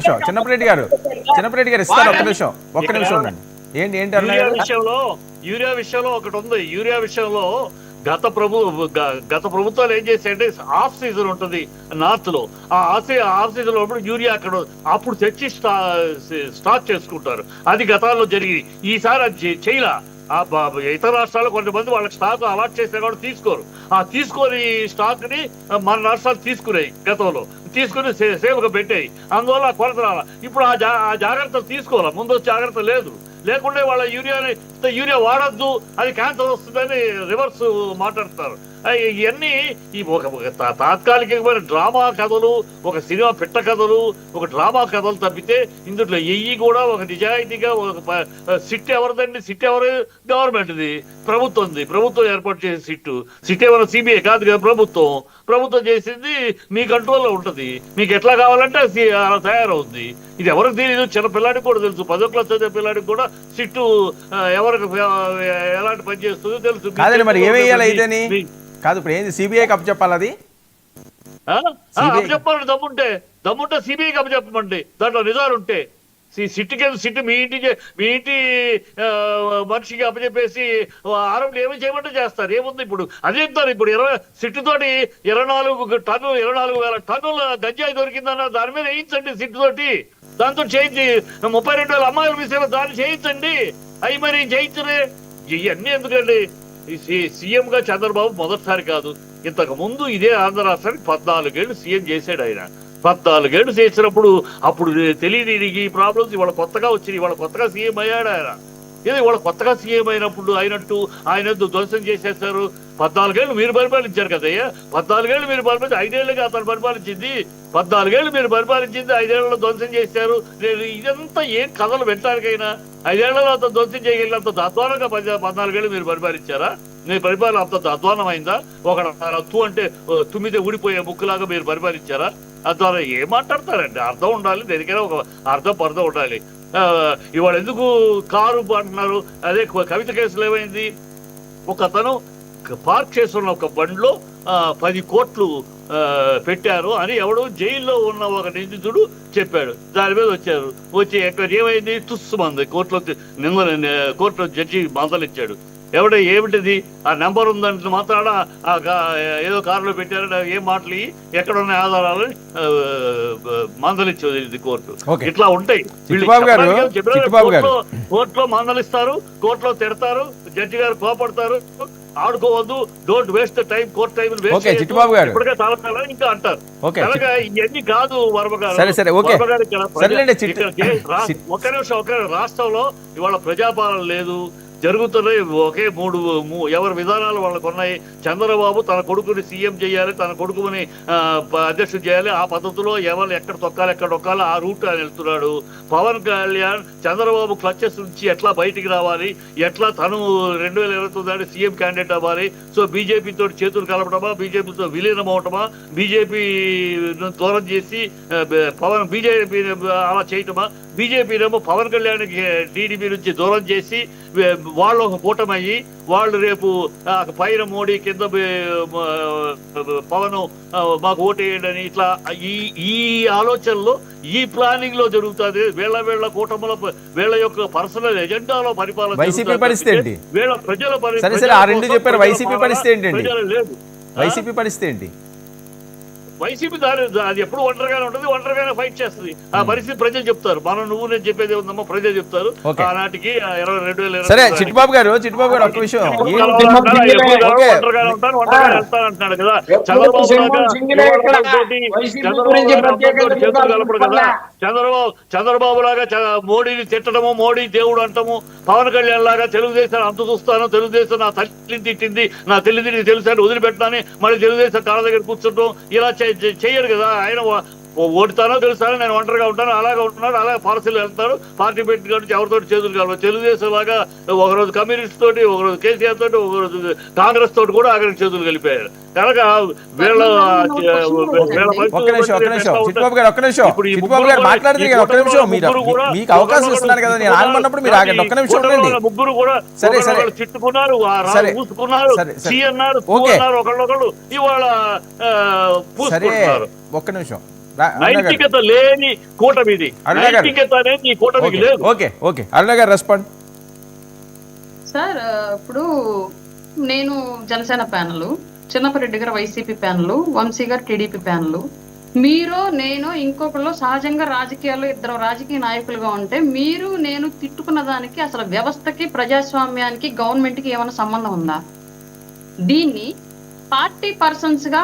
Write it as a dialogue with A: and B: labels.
A: నిమిషం. గారు చిన్నప్పరెడ్డి గారు ఇస్తారు ఒక్క నిమిషం. ఒక్క నిమిషం ఉండండి. ఏంటి ఏంటి
B: యూరియా విషయంలో యూరియా విషయంలో ఒకటి ఉంది. యూరియా విషయంలో గత ప్రభు గత ప్రభుత్వాలు ఏం చేశాయంటే ఆఫ్ సీజన్ ఉంటుంది నార్త్లో ఆ ఆఫ్ ఆఫ్ సీజన్లో ఉన్నప్పుడు యూరియా అక్కడ అప్పుడు తెచ్చి స్టా స్టాక్ చేసుకుంటారు. అది గతాల్లో జరిగింది. ఈసారి అది చేయలా. ఇతర రాష్ట్రాల్లో కొంతమంది వాళ్ళకి స్టాక్ అలాట్ చేసినా కూడా తీసుకోరు. ఆ తీసుకొని స్టాక్ని మన రాష్ట్రాలు తీసుకున్నాయి గతంలో. తీసుకుని సే- సేవగా పెట్టాయి. అందువల్ల కొరత రాల. ఇప్పుడు ఆ జా ఆ జాగ్రత్తలు తీసుకోవాలి? ముందు జాగ్రత్త లేదు. లేకుంటే వాళ్ళ యూరియాని యూరియా వాడద్దు అది క్యాన్సర్ వస్తుందని రివర్స్ మాట్లాడతారు ఇవన్నీ ఈ ఒక తాత్కాలికమైన డ్రామా కథలు ఒక సినిమా పిట్ట కథలు ఒక డ్రామా కథలు తప్పితే ఇందులో ఎయ్యి కూడా ఒక నిజాయితీగా ఒక సిట్ ఎవరిదండి? సిట్ ఎవరు? గవర్నమెంట్ది. ప్రభుత్వంది. ప్రభుత్వం ఏర్పాటు చేసే సిట్టు. సిట్ ఏమైనా సిబిఐ కాదు కదా ప్రభుత్వం. ప్రభుత్వం చేసింది మీ కంట్రోల్లో ఉంటది. మీకు ఎట్లా కావాలంటే అలా తయారవుద్ది. ఇది ఎవరికి తెలియదు చిన్న పిల్లాడికి కూడా తెలుసు. పదో క్లాస్ చదివే పిల్లాడికి కూడా సిట్టు ఎవరికి ఎలాంటి పని చేస్తుందో తెలుసు.
A: మరి ఏమేయాలి కాదు ఇప్పుడు ఏంది? సిబిఐ కప్ చెప్పాలి అది?
B: అప్పచెప్పాలి దమ్ముంటే దమ్ముంటే సిబిఐకి అప్పచెప్పమండి దాంట్లో నిజాలు ఉంటే సిట్టుకి సిట్టు మీ ఇంటి మీ ఇంటి మనిషికి అప్పచెప్పేసి ఆరోగ్యం ఏమి చేయమంటే చేస్తారు. ఏముంది ఇప్పుడు? అదే చెప్తారు ఇప్పుడు ఇరవై సిట్టుతోటి ఇరవై నాలుగు టన్ను ఇరవై నాలుగు వేల టన్నుల గంజాయి దొరికిందన్న దాని మీద వేయించండి సిట్టుతోటి. దాంతో చేయించి ముప్పై రెండు వేల అమ్మాయిల విషయంలో దాన్ని చేయించండి. అవి మరి చేయించరే. ఇవన్నీ ఎందుకండి? ఈ సి- చంద్రబాబు మొదటిసారి కాదు. ఇంతకు ముందు ఇదే ఆంధ్ర రాష్ట్రానికి పద్నాలుగేళ్ళు సీఎం చేశాడు ఆయన. పద్నాలుగేళ్ళు చేసినప్పుడు అప్పుడు తెలియదు ఈ ప్రాబ్లమ్స్ ఇవాళ కొత్తగా వచ్చింది ఇవాళ కొత్తగా సీఎం అయ్యాడు ఆయన. ఇది ఇవాళ కొత్తగా సీఎం అయినప్పుడు అయినట్టు ఆయన ధ్వంసం చేసేస్తారు. పద్నాలుగేళ్ళు మీరు పరిపాలించారు కదయ్యా? పద్నాలుగేళ్ళు మీరు పరిపాలించి ఐదేళ్ళుగా అతను పరిపాలించింది. పద్నాలుగేళ్ళు మీరు పరిపాలించింది ఐదేళ్ళలో ధ్వంసం చేశారు. నేను ఇదంతా ఏం కథలు పెట్టడానికైనా ఐదేళ్ళలో అంత ధ్వంసం చేయగలిగినంత అధ్వానంగా పద్నాలుగేళ్ళు మీరు పరిపాలించారా? మీ పరిపాలన అంత అధ్వానమైందా ఒక రత్తు అంటే ఓ, తుమ్మితే ఊడిపోయే ముక్కులాగా మీరు పరిపాలించారా? అధ్వానం ఏం మాట్లాడతారండి? అర్థం ఉండాలి. దేనికైనా ఒక అర్థం పర్థం ఉండాలి. ఇవాళ ఎందుకు కారు అంటున్నారు? అదే కవిత కేసులు ఏమైంది? ఒక అతను పార్క్ చేస్తున్న ఒక బండ్లో పది కోట్లు పెట్టారు అని ఎవడో జైల్లో ఉన్న ఒక నిందితుడు చెప్పాడు. దాని మీద వచ్చారు. వచ్చి ఎక్కడ ఏమైంది? తుస్సుమంది కోర్టులో తి- కోర్టులో జడ్జి మందలిచ్చాడు. ఎవడ ఏమిటిది ఆ నెంబర్ ఉందంటే మాత్రాన ఏదో కారులో పెట్టారని ఏం మాటలు ఎక్కడ ఉన్న ఆధారాలు మందలిచ్చేది కోర్టు. ఇట్లా ఉంటాయి. కోర్టులో- మందలిస్తారు కోర్టులో తిడతారు జడ్జి గారు కోపడతారు ఆడుకోవద్దు don't waste time court time
A: okay, Chittubabu గారు.
B: ఇప్పటికే చాలా చాలా ఇంకా అంటారు అలాగా ఇవన్నీ కాదు వర్మ గారు ఒక్క నిమిషం నిమిషం. రాష్ట్రంలో ఇవాళ ప్రజాపాలన లేదు జరుగుతున్నాయి ఒకే మూడు మూ- ఎవరి విధానాలు వాళ్ళకు ఉన్నాయి. చంద్రబాబు తన కొడుకుని సీఎం చేయాలి తన కొడుకుని అధ్యక్షుడు చేయాలి. ఆ పద్ధతిలో ఎవరు ఎక్కడ తొక్కాలి ఎక్కడ తొక్కాలి ఆ రూట్ ఆయన వెళ్తున్నాడు. పవన్ కళ్యాణ్ చంద్రబాబు క్లచెస్ నుంచి ఎట్లా బయటికి రావాలి ఎట్లా తను రెండు వేల ఇరవై తొమ్మిది సీఎం క్యాండిడేట్ అవ్వాలి. సో బీజేపీతో చేతులు కలపడమా బీజేపీతో విలీనం అవటమా బీజేపీ దూరం చేసి పవన్ బీజేపీ అలా చేయటమా? బీజేపీనేమో పవన్ కళ్యాణ్ టీడీపీ నుంచి దూరం చేసి వాళ్ళు ఒక కూటమయ్యి వాళ్ళు రేపు పైన మోడీ కింద పవన్ మాకు ఓటేయండి ఇట్లా ఈ ఈ ఆలోచనలో ఈ ప్లానింగ్లో జరుగుతుంది. వీళ్ళ వీళ్ళ కూటముల వీళ్ళ యొక్క పర్సనల్ ఎజెండాలో పరిపాలన
A: వైసీపీ పరిస్థితి?
B: వీళ్ళ ప్రజల
A: పరిస్థితి
B: లేదు?
A: వైసీపీ పరిస్థితి ఏంటి?
B: వైసీపీ దాని అది ఎప్పుడు ఒంటరిగానే ఉంటుంది ఒంటరిగానే ఫైట్ చేస్తుంది. ఆ పరిస్థితి ప్రజలు చెప్తారు. మనం నువ్వు నేను చెప్పేది ఉందమ్మా ప్రజలు చెప్తారు. ఆనాటికి ఆ ఇరవై రెండు వేల ఇరవై
A: సరే చిట్టుబాబు గారు చిట్టుబాబు గారు ఒక్క విషయం.
B: ఒంటరిగానే ఉంటాను, ఒంటరిగానే వెళ్తాను అంటున్నాడు కదా. చంద్రబాబు చేతులు కలపడు కదా. చంద్రబాబు చంద్రబాబు లాగా చ- మోడీని తిట్టడము మోడీ దేవుడు అంటము పవన్ కళ్యాణ్ లాగా తెలుగుదేశం అంత చూస్తాను తెలుగుదేశం నా తల్లిని తిట్టింది నా తల్లిదండ్రులు తెలుసు అని వదిలిపెట్టాని మళ్ళీ తెలుగుదేశం కాళ్ళ దగ్గర కూర్చుంటాం ఇలా చేయరు కదా ఆయన ఓడితానో తెలుస్తానో నేను ఒంటరిగా ఉంటాను అలాగే ఉంటున్నాడు అలాగే పార్సీలు వెళ్తారు పార్టీ పెట్టి ఎవరితో చేతులు కలవాలి తెలుగుదేశం లాగా ఒకరోజు కమ్యూనిస్ట్ తోటి ఒకరోజు కేసీఆర్ తోటి ఒకరోజు కాంగ్రెస్ తోటి కూడా ఆఖరికి చేతులు కలిపారు. కనుక వీళ్ళ వీళ్ళ
A: ఒక్క నిమిషం ఒక్క నిమిషం. చిట్టుబాబు గారు ఒక్క నిమిషం.
B: ఇప్పుడు ఈ
A: చిట్టుబాబు గారు
B: ముగ్గురు కూడా-. పూసుకున్నారు. సి అన్నారు ఒకళ్ళొకళ్ళు ఇవాళ పూసుకుంటున్నారు.
A: ఒక్క నిమిషం.
B: నైతికత లేని
A: అరుణ గారు.
B: నైతికత అనేది ఈ కూటమికి
A: ఓకే
B: లేదు.
A: Okay okay. అరుణ గారు రెస్పాండ్
C: సార్ ఇప్పుడు నేను జనసేన ప్యానల్ చిన్నపరెడ్డి గారు వైసీపీ ప్యానల్ వంశీ గారు టీడీపీ ప్యానల్. మీరు నేను ఇంకొకళ్ళు సహజంగా రాజకీయాల్లో ఇద్దరు రాజకీయ నాయకులుగా ఉంటే మీరు నేను తిట్టుకున్న దానికి అసలు వ్యవస్థకి ప్రజాస్వామ్యానికి గవర్నమెంట్కి ఏమైనా సంబంధం ఉందా? దీన్ని పార్టీ పర్సన్స్గా